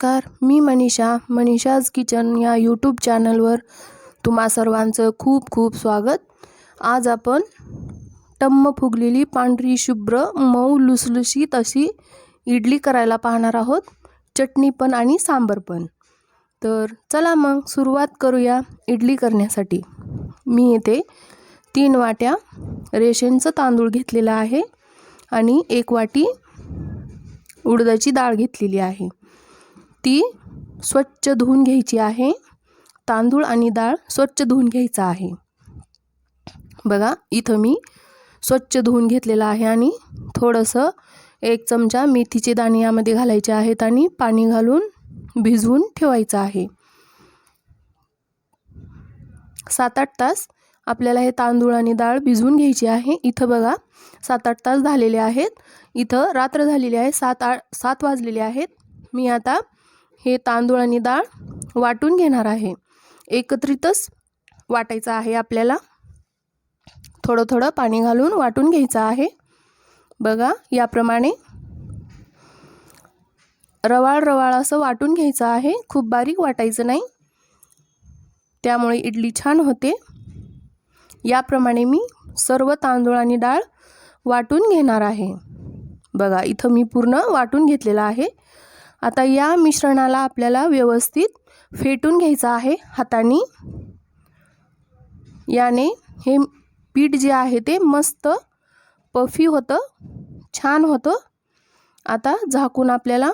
नमस्कार मी मनीषा मनीषाज किचन या यूट्यूब चॅनलवर तुम्हा सर्वांचं खूप खूप स्वागत. आज आपण टम्म फुगलेली पांढरी शुभ्र मऊ लुसलुशीत अशी इडली करायला पाहणार आहोत. चटणी पण आणि सांबर पण. तर चला मग सुरुवात करूया इडली करण्यासाठी. मी येथे तीन वाट्या रेशनचं तांदूळ घेतलेलं आहे आणि एक वाटी उडदाची डाळ घेतलेली आहे. ती स्वच्छ धुवून घ्यायची आहे. तांदूळ आणि डाळ स्वच्छ धुवून घ्यायचा आहे. बघा इथं मी स्वच्छ धुवून घेतलेलं आहे आणि थोडंसं एक चमचा मेथीचे दाणे यामध्ये घालायचे आहेत आणि पाणी घालून भिजवून ठेवायचं आहे. सात आठ तास आपल्याला हे तांदूळ आणि डाळ भिजवून घ्यायची आहे. इथं बघा सात आठ तास झालेले आहेत. इथं रात्र झालेली आहे सात आठ सात वाजलेले आहेत. मी आता हे तांदूळ आणि डाळ वाटून घेणार आहे. एकत्रितच वाटायचं आहे आपल्याला. थोडं थोडं पाणी घालून वाटून घ्यायचं आहे. बघा याप्रमाणे रवाळ रवाळ असं वाटून घ्यायचं आहे. खूप बारीक वाटायचं नाही. त्यामुळे इडली छान होते. याप्रमाणे मी सर्व तांदूळ आणि डाळ वाटून घेणार आहे. बघा इथं मी पूर्ण वाटून घेतलेलं आहे. आता या मिश्रणाला आपल्याला व्यवस्थित फेटून घ्यायचं आहे हाताने. याने हे पीठ जे आहे ते मस्त पफी होतं छान होतं. आता झाकून आपल्याला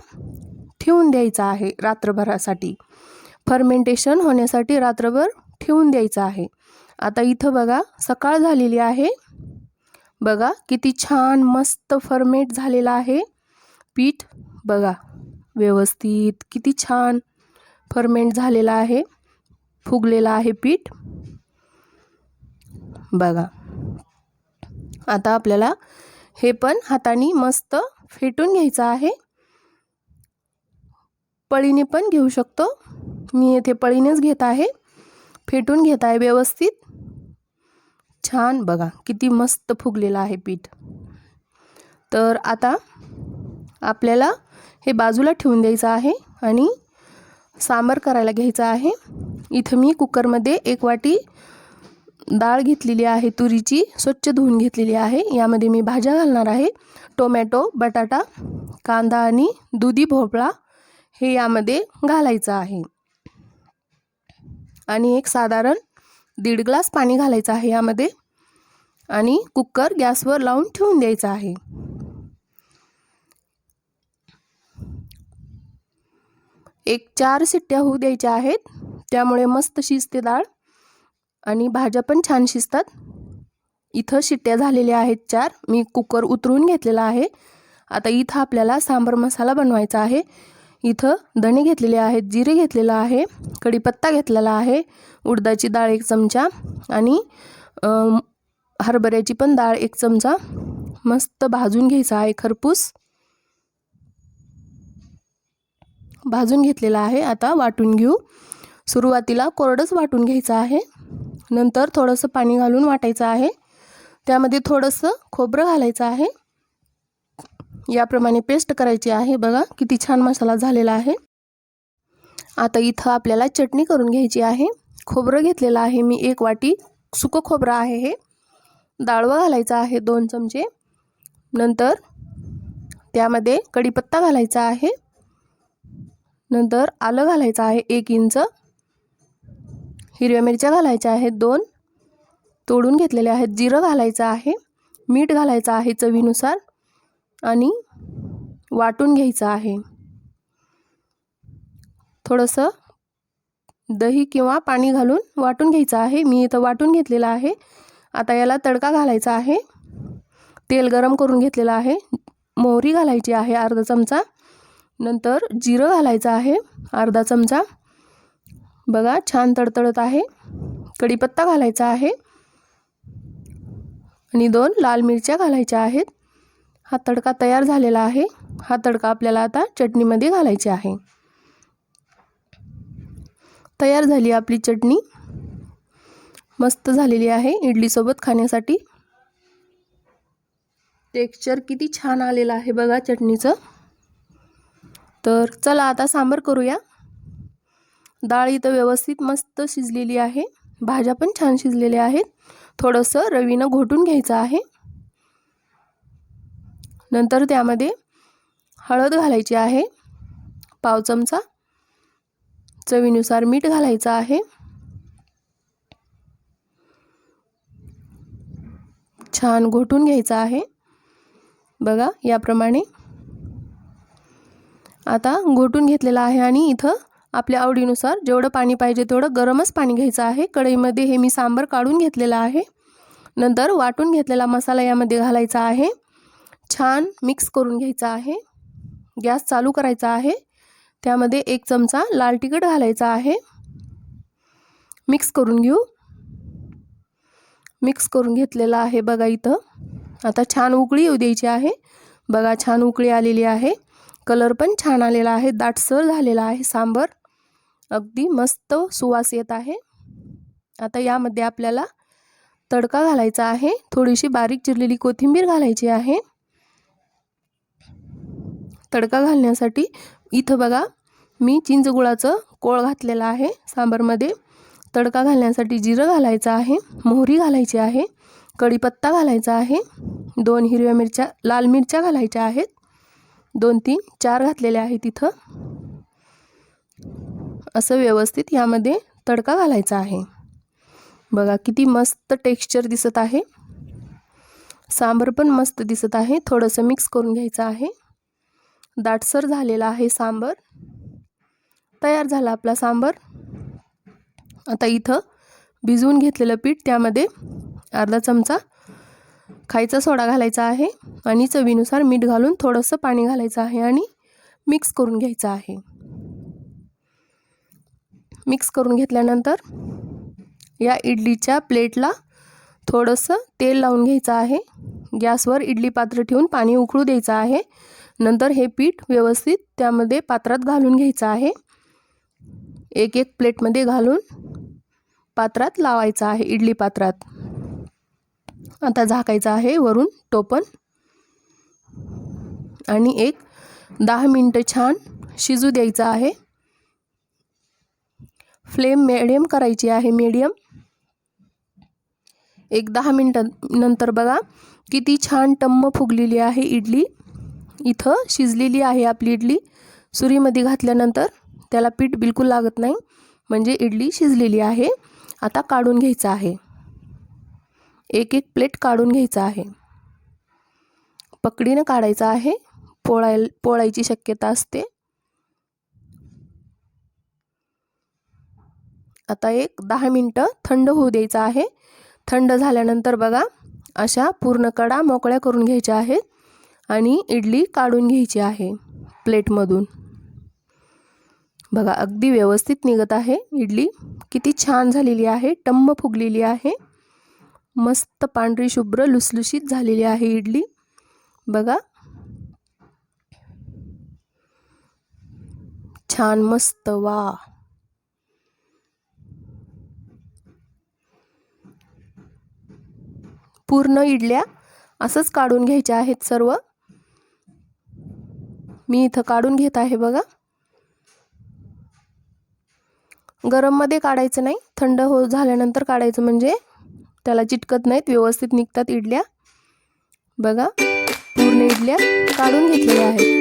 ठेवून द्यायचं आहे रात्रभरासाठी. फर्मेंटेशन होण्यासाठी रात्रभर ठेवून द्यायचं आहे. आता इथं बघा सकाळ झालेली आहे. बघा किती छान मस्त फर्मेट झालेलं आहे पीठ. बघा. व्यवस्थित किती छान फर्मेंट झालेला आहे फुगलेला आहे पीठ. बघा आता आपल्याला हे पण हाताने मस्त फेटून घ्यायचं आहे. पळीने पण घेऊ शकतो. मी येथे पळीनेच घेत आहे. फेटून घेत आहे व्यवस्थित. छान बघा किती मस्त फुगलेलं आहे पीठ. तर आता आपल्याला हे बाजूला ठेवून द्यायचं आहे आणि सांबार करायला घ्यायचं आहे. इथं मी कुकरमध्ये एक वाटी डाळ घेतलेली आहे तुरीची स्वच्छ धुवून घेतलेली आहे. यामध्ये मी भाज्या घालणार आहे टोमॅटो बटाटा कांदा आणि दुधी भोपळा हे यामध्ये घालायचं आहे. आणि एक साधारण दीड ग्लास पाणी घालायचं आहे यामध्ये आणि कुकर गॅसवर लावून ठेवून द्यायचं आहे. एक चार शिट्ट्या होऊ द्यायच्या आहेत. त्यामुळे मस्त शिजते डाळ. आणि भाज्या पण छान शिजतात. इथं शिट्ट्या झालेल्या आहेत चार. मी कुकर उतरून घेतलेला आहे. आता इथं आपल्याला सांबर मसाला बनवायचा आहे. इथं धणे घेतलेले आहेत जिरे घेतलेलं आहे कढीपत्ता घेतलेला आहे उडदाची डाळ एक चमचा आणि हरभऱ्याची पण डाळ एक चमचा. मस्त भाजून घ्यायचा आहे खरपूस. भाजून घेतलेला आहे. आता वाटून घेऊ. सुरुवातीला कोरडंच वाटून घ्यायचं आहे. नंतर थोडंसं पाणी घालून वाटायचं आहे. त्यामध्ये थोडंसं खोबरं घालायचं आहे. याप्रमाणे पेस्ट करायची आहे. बघा किती छान मसाला झालेला आहे. आता इथं आपल्याला चटणी करून घ्यायची आहे. खोबरं घेतलेलं आहे मी एक वाटी. सुकं खोबरं आहे हे. डाळवं घालायचं आहे दोन चमचे. नंतर त्यामध्ये कढीपत्ता घालायचा आहे. नंतर आलं घालायचं आहे एक इंच. हिरव्या मिरच्या घालायच्या आहेत दोन. तोडून घेतलेले आहेत जिरं घालायचं आहे. मीठ घालायचं आहे चवीनुसार. आणि वाटून घ्यायचं आहे. थोडंसं दही किंवा पाणी घालून वाटून घ्यायचं आहे. मी इथं वाटून घेतलेलं आहे. आता याला तडका घालायचा आहे. तेल गरम करून घेतलेलं आहे. मोहरी घालायची आहे अर्धा चमचा. नंतर जिरं घालायचं आहे अर्धा चमचा. बघा छान तडतडत आहे. कढीपत्ता घालायचा आहे. आणि दोन लाल मिरच्या घालायच्या आहेत. हा तडका तयार झालेला आहे. हा तडका आपल्याला आता चटणीमध्ये घालायची आहे. तयार झाली आपली चटणी. मस्त झालेली आहे इडलीसोबत खाण्यासाठी. टेक्स्चर किती छान आलेलं आहे बघा चटणीचं. तर चला आता सांबर करूया. डाळ इथं व्यवस्थित मस्त शिजलेली आहे. भाज्या पण छान शिजलेल्या आहेत. थोडंसं रवीनं घोटून घ्यायचं आहे. नंतर त्यामध्ये हळद घालायची आहे. पाव चमचा चवीनुसार मीठ घालायचं आहे. छान घोटून घ्यायचं आहे. बघा याप्रमाणे आता घोटून घेतलेलं आहे आणि इथं आपल्या आवडीनुसार जेवढं पाणी पाहिजे तेवढं गरमच पाणी घ्यायचं आहे. कढईमध्ये हे मी सांबर काढून घेतलेलं आहे. नंतर वाटून घेतलेला मसाला यामध्ये घालायचा आहे. छान मिक्स करून घ्यायचा आहे. गॅस चालू करायचा आहे. त्यामध्ये एक चमचा लाल तिखट घालायचा आहे. मिक्स करून घेऊ. मिक्स करून घेतलेला आहे बघा इथं. आता छान उकळी येऊ द्यायची आहे. बघा छान उकळी आलेली आहे. कलर पण छान आलेला आहे दाटसर झालेला आहे सांबर. अगदी मस्त सुवास येत आहे. आता यामध्ये आपल्याला तडका घालायचा आहे थोडीशी बारीक चिरलेली कोथिंबीर घालायची आहे. तडका घालण्यासाठी इथं बघा मी चिंचगुळाचं कोळ घातलेलं आहे सांबारमध्ये. तडका घालण्यासाठी जिरं घालायचं आहे मोहरी घालायची आहे कढीपत्ता घालायचा आहे दोन हिरव्या मिरच्या लाल मिरच्या घालायच्या आहेत. दोन तीन चार घातलेले आहेत इथं असं व्यवस्थित यामध्ये तडका घालायचा आहे. बघा किती मस्त टेक्स्चर दिसत आहे. सांबर पण मस्त दिसत आहे. थोडंसं मिक्स करून घ्यायचं आहे. दाटसर झालेला आहे सांबर. तयार झाला आपला सांबर. आता इथं भिजवून घेतलेलं पीठ त्यामध्ये अर्धा चमचा खायचा सोडा घालायचा आहे आणि चवीनुसार मीठ घालून थोडंसं पाणी घालायचं आहे आणि मिक्स करून घ्यायचं आहे. मिक्स करून घेतल्यानंतर या इडलीच्या प्लेटला थोडंसं तेल लावून घ्यायचं आहे. गॅसवर इडली पात्र ठेवून पाणी उकळू द्यायचं आहे. नंतर हे पीठ व्यवस्थित त्यामध्ये पात्रात घालून घ्यायचं आहे. एक एक प्लेटमध्ये घालून पात्रात लावायचं आहे इडली पात्रात. आता झाकायचं आहे वरून टोपण. आणि एक दहा मिनटं छान शिजू द्यायचं आहे. फ्लेम मिडियम करायची आहे मीडियम एक दहा मिनटं नंतर बघा किती छान टम्म फुगलेली आहे इडली. इथं शिजलेली आहे आपली इडली. सुरीमध्ये घातल्यानंतर त्याला पीठ बिलकुल लागत नाही. म्हणजे इडली शिजलेली आहे. आता काढून घ्यायचं आहे. एक एक प्लेट काढून घ्यायचं आहे. पकडीनं काढायचं आहे. पोळाय पोळायची शक्यता असते. आता एक दहा मिनटं थंड होऊ द्यायचं आहे. थंड झाल्यानंतर बघा अशा पूर्ण कडा मोकळ्या करून घ्यायच्या आहेत आणि इडली काढून घ्यायची आहे प्लेटमधून. बघा अगदी व्यवस्थित निघत आहे. इडली किती छान झालेली आहे टम्म फुगलेली आहे. मस्त पांढरी शुभ्र लुसलुशीत झालेली आहे इडली. बघा. छान मस्त वा. पूर्ण इडल्या असंच काढून घ्यायच्या आहेत सर्व. मी इथं काढून घेत आहे बघा. गरममध्ये काढायचं नाही. थंड हो झाल्यानंतर काढायचं म्हणजे त्याला चिटकत नाहीत व्यवस्थित निघतात इडल्या. बघा पूर्ण इडल्या काढून घेतलेल्या आहेत.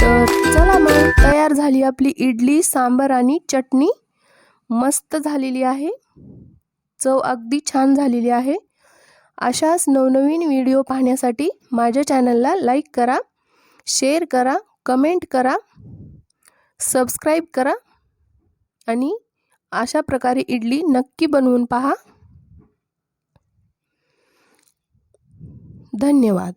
तर चला मग तयार झाली आपली इडली सांबर आणि चटणी. मस्त झालेली आहे. चव अगदी छान झालेली आहे. अशाच नवनवीन व्हिडिओ पाहण्यासाठी माझ्या चॅनलला लाईक करा शेअर करा कमेंट करा सबस्क्राईब करा आणि अशा प्रकारे इडली नक्की बनवून पहा. धन्यवाद.